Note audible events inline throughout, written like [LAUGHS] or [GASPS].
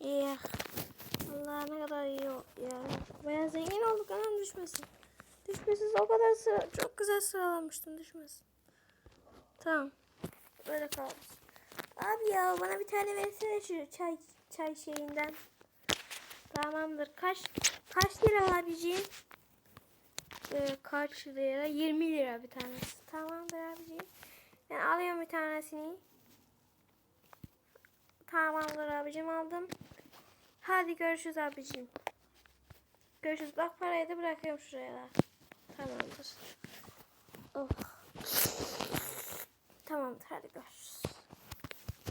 İyi. Allah ne kadar iyi o- ya. Bayağı zengin olduk anam düşmesin. Düşmesin o kadar sıra çok güzel sıralamıştım düşmesin. Tamam. Böyle kalmış. Abi ya bana bir tane versene şu çay çay şeyinden. Tamamdır. Kaç kaç lira abiciğim? Ee, kaç lira? 20 lira bir tanesi. Tamamdır abiciğim. Ben alıyorum bir tanesini. Tamamdır abicim aldım. Hadi görüşürüz abicim. Görüşürüz. Bak parayı da bırakıyorum şuraya da. Tamamdır. Oh. Tamamdır hadi görüşürüz.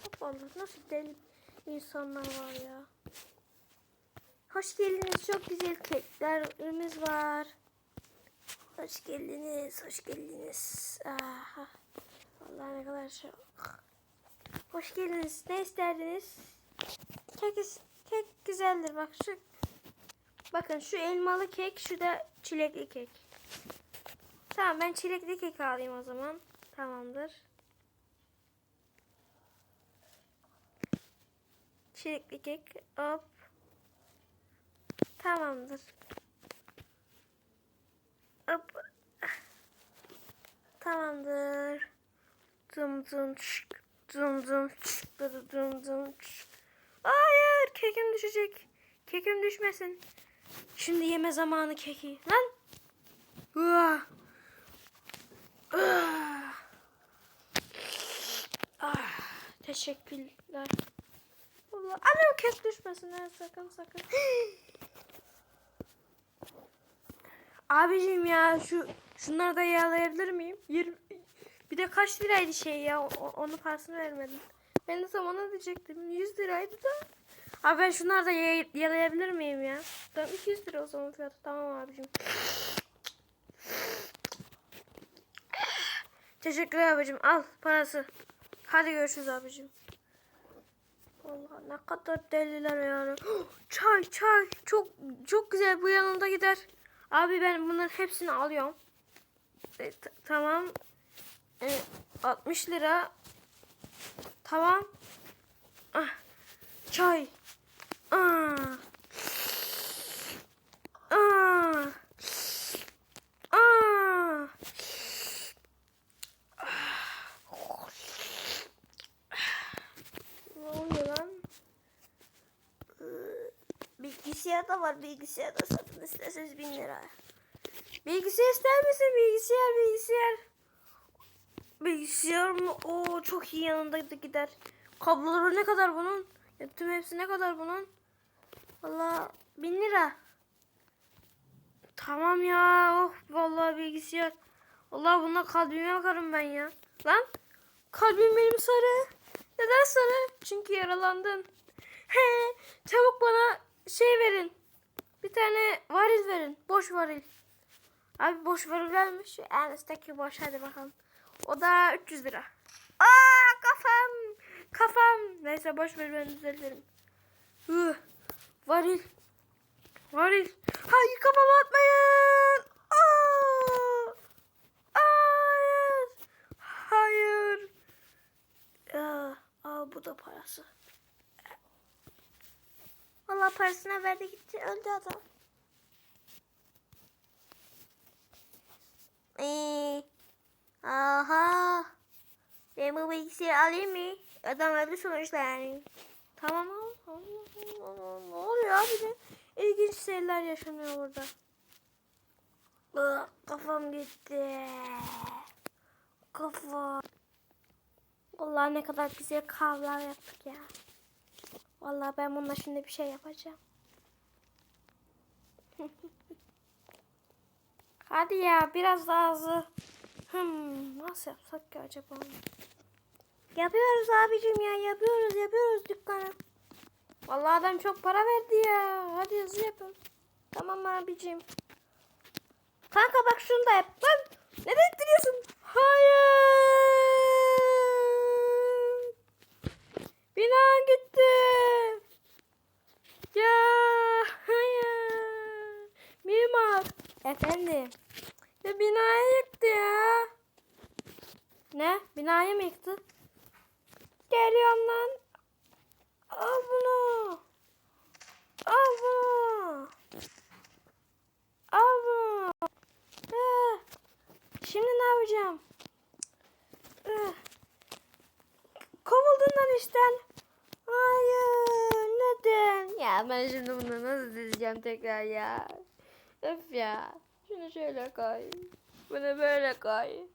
Hop Allah nasıl deli insanlar var ya. Hoş geldiniz. Çok güzel keklerimiz var. Hoş geldiniz. Hoş geldiniz. Aha. Vallahi ne kadar çok. Hoş geldiniz. Ne isterdiniz? Kek, kek güzeldir. Bak şu Bakın şu elmalı kek, şu da çilekli kek. Tamam ben çilekli kek alayım o zaman. Tamamdır. Çilekli kek. Hop. Tamamdır. Hop. Tamamdır. Zum zum çık. Zum zum çık. Zum zum çık. Hayır kekim düşecek. Kekim düşmesin. Şimdi yeme zamanı keki. Lan. Uah. Ah. Ah, teşekkürler. Allah, anam kek düşmesin ha, sakın sakın. [GASPS] Abicim ya şu şunları da yağlayabilir miyim? 20, bir de kaç liraydı şey ya? O- Onun parasını vermedim. Ben de tam ona diyecektim. 100 liraydı da. Abi ben şunları da ya- yalayabilir miyim ya? Tamam 200 lira o zaman fiyatı. Tamam abicim. Teşekkür abicim. Al parası. Hadi görüşürüz abicim. Allah ne kadar deliler yani. [GASPS] Çay çay çok çok güzel bu yanında gider. Abi ben bunların hepsini alıyorum. E, tamam. E, 60 lira. Tamam. Ah, çay. Ah. Ah. Ah. Ne oluyor lan? Bilgisayar da var. Bilgisayar da satın isterseniz bin lira. Bilgisayar ister misin? Bilgisayar, bilgisayar. Bilgisayar mı? Oo çok iyi yanında da gider. Kabloları ne kadar bunun? Ya, tüm hepsi ne kadar bunun? Valla bin lira. Tamam ya. Oh vallahi bilgisayar. Vallahi bununla kalbime bakarım ben ya. Lan kalbim benim sarı. Neden sarı? Çünkü yaralandın. He, çabuk bana şey verin. Bir tane varil verin. Boş varil. Abi boş varil vermiş. En üstteki boş hadi bakalım. O da 300 lira. Aa kafam. Kafam. Neyse boş ver ben düzeltirim. Varil. Varil. Hayır kafama atmayın. Aa! Hayır. Hayır. Aa, bu da parası. Vallahi parasına verdi gitti öldü adam. Ee, aha. Ben bu bilgisayarı alayım mı? Adam öldü sonuçta yani. Tamam al. Allah Allah. Ne oluyor abi de? İlginç şeyler yaşanıyor burada. Aa, kafam gitti. Kafa. Vallahi ne kadar güzel kahveler yaptık ya. Vallahi ben bununla şimdi bir şey yapacağım. [LAUGHS] Hadi ya biraz daha hızlı. Nasıl yapsak ki acaba? Yapıyoruz abicim ya yapıyoruz yapıyoruz dükkana. Vallahi adam çok para verdi ya. Hadi hızlı yapın. Tamam abicim. Kanka bak şunu da yap. Lan neden ittiriyorsun? Hayır. Bina gitti. Ya hayır. Mimar. Efendim. Ya binayı yıktı ya. Ne? Binayı mı yıktı? Geliyorum lan. Al bunu. Al bunu. Al bunu. Eh. Şimdi ne yapacağım? Eh. Kovuldun lan işten. Hayır. Neden? Ya ben şimdi bunu nasıl dizeceğim tekrar ya? Öf ya. Şunu şöyle koy. Bunu böyle koy.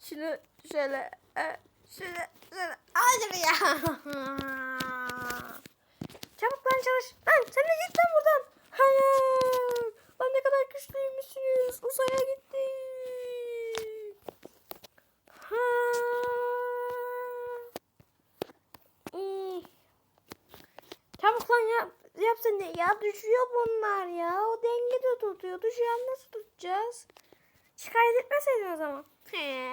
Şunu şöyle. E, şöyle. Hayır ya. [LAUGHS] Çabuk lan çalış. Lan sen de git lan buradan. Hayır. Lan ne kadar güçlüymüşsünüz. Uzaya gittik. Ha. İyi. Çabuk lan yap. Yapsana ya düşüyor bunlar ya. O denge de tutuyor. Düşüyor nasıl tutacağız? Şikayet etmeseydin o zaman. He.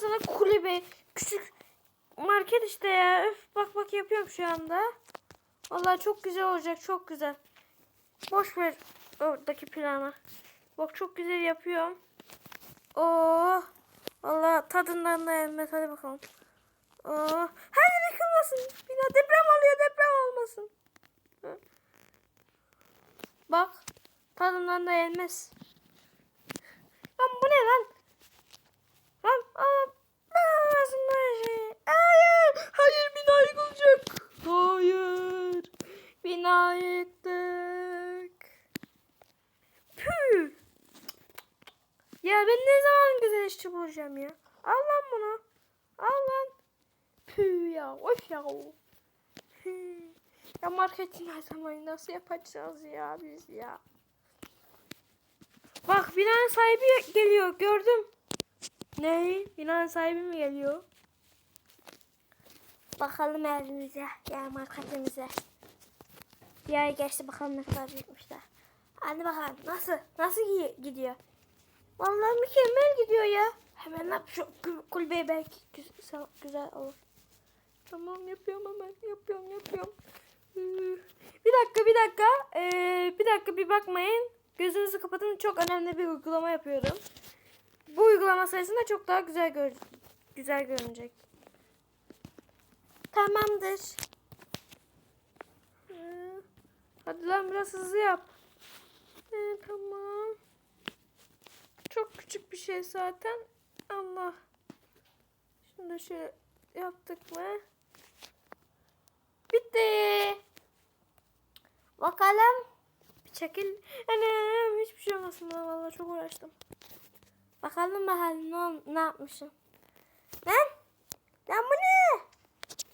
Sana kulübe. Küçük market işte ya. Öf, bak bak yapıyorum şu anda. Vallahi çok güzel olacak. Çok güzel. Boş ver oradaki planı. Bak çok güzel yapıyorum. Oo. Vallahi tadından da yenmez. Hadi bakalım. Oo. Hayır yıkılmasın. Bina deprem oluyor. Deprem olmasın. Bak. Tadından da yenmez. Lan bu ne lan? Lan aa, ben aslında şey. Hayır. Hayır bina yıkılacak. Hayır. Bina yıktık. Püh. Ya ben ne zaman güzel işçi bulacağım ya? Al lan bunu. Al lan. Püh ya. Of ya. Püh. Ya marketin her zaman nasıl yapacağız ya biz ya? Bak binanın sahibi geliyor gördüm. Ne? Binanın sahibi mi geliyor? Bakalım evimize ya marketimize. Bir ay geçti bakalım ne kadar büyükmüşler. Hadi bakalım nasıl? Nasıl gi- gidiyor? Vallahi mükemmel gidiyor ya. Hemen yap şu kul- kulübeyi belki güzel, güzel olur. Tamam yapıyorum hemen yapıyorum yapıyorum. Üh. Bir dakika bir dakika. Ee, bir dakika bir bakmayın. Gözünüzü kapatın. Çok önemli bir uygulama yapıyorum. Bu uygulama sayesinde çok daha güzel gör güzel görünecek. Tamamdır. Ee, hadi lan biraz hızlı yap. Ee, tamam. Çok küçük bir şey zaten. Allah. Şunu da şöyle yaptık mı? Bitti. Bakalım. Bir çekil. Anam hiçbir şey olmasın vallahi çok uğraştım. Bakalım bakalım ne, ne yapmışım. Lan? Lan bu ne?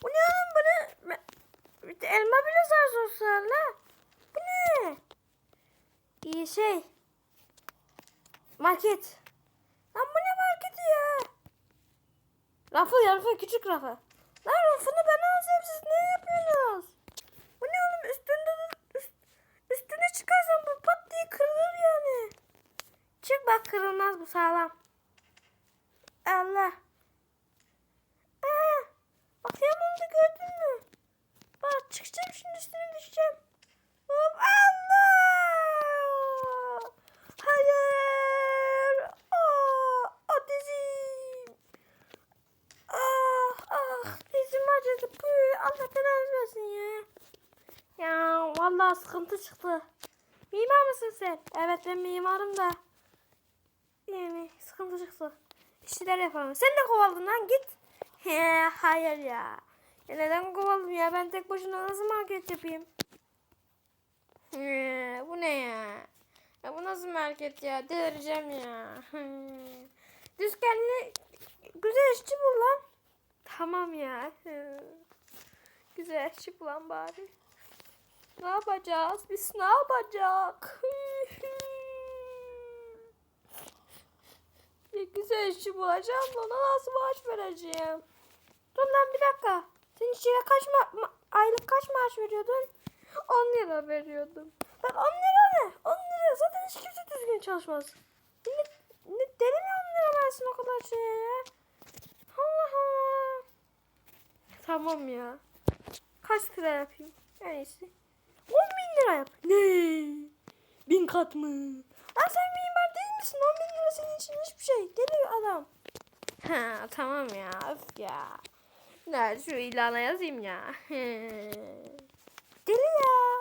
Bu ne oğlum? Bir de elma bile zar zor sığar. Bu ne? İyi şey. Market. Lan bu ne marketi ya? Rafı rafı küçük rafı. Lan rafını ben alacağım siz ne yapıyorsunuz? Bu ne oğlum üstünde üst, üstüne çıkarsan bu pat diye kırılır yani. Çık bak kırılmaz bu sağlam. Allah. Aa, bak yamuldu gördün mü? Bak çıkacağım şimdi üstüne düşeceğim. Hop Allah. Hayır. Aa, o dizim. Ah ah dizim acıdı. Püh, Allah belanı versin ya. Ya vallahi sıkıntı çıktı. Mimar mısın sen? Evet ben mimarım da. Yani sıkıntı çıktı. İşçiler yapalım. Sen de kovaldın lan git. He, hayır ya. ya. Neden kovaldım ya? Ben tek başına nasıl market yapayım? He, bu ne ya? Ya bu nasıl market ya? Delireceğim ya. Düz kendine güzel işçi bul lan. Tamam ya. Güzel işçi bulan bari. Ne yapacağız? Biz ne yapacak? [LAUGHS] Bir güzel işçi bulacağım ona nasıl maaş vereceğim? Dur lan bir dakika. Sen işçiye kaç ma- ma- aylık kaç maaş veriyordun? 10 lira veriyordum. Lan 10 lira ne? 10 lira zaten hiç kimse düzgün çalışmaz. Ne, ne deli mi 10 lira versin o kadar şeye ya? Allah Allah. Tamam ya. Kaç lira yapayım? En iyisi lira yap. Ne? Bin kat mı? Lan sen mimar değil misin? 10 bin lira senin için hiçbir şey. Geliyor adam. Ha tamam ya. Öf ya. Nerede şu ilana yazayım ya. [LAUGHS] Deli ya.